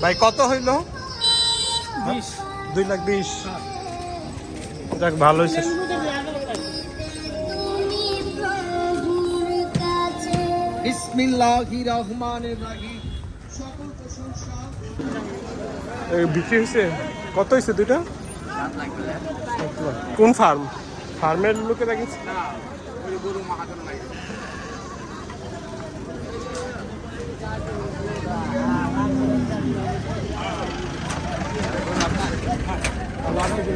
ভাই কত হইল? দুই লাখ বিশ। যাক ভালো হয়েছে বিক্রি হয়েছে কত হয়েছে দুইটা? কোন ফার্ম? ফার্মের লোকে রাখিস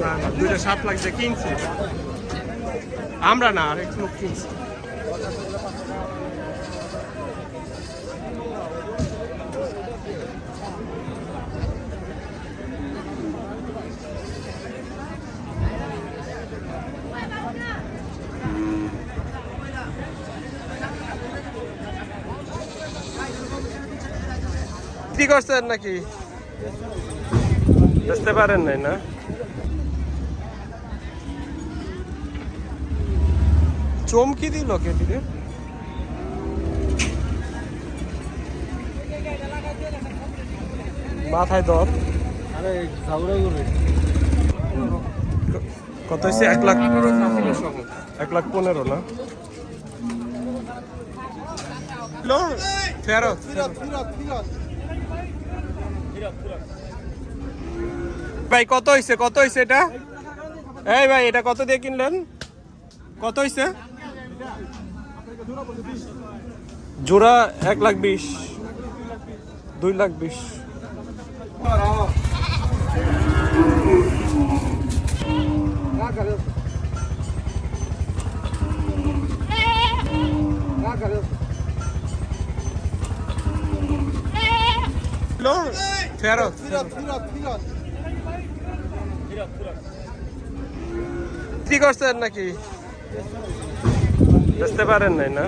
না না দুইটা লাখ দিয়ে কিনছে। আমরা না আরেক লোক কিনছে। বিক্রি করছেন নাকি? বুঝতে পারেন নাই না? চমকি দিল কে দিলে? মাথায় দর আরে কত হয়েছে? এক লাখ এক লাখ পনেরো না? ভাই কত হয়েছে? কত হয়েছে এটা? এই ভাই এটা কত দিয়ে কিনলেন? কত হয়েছে জোড়া এক লাখ বিশ। দুই লাখ বিশ। ফেরত। করছেন নাকি? বুঝতে পারেন নাই না?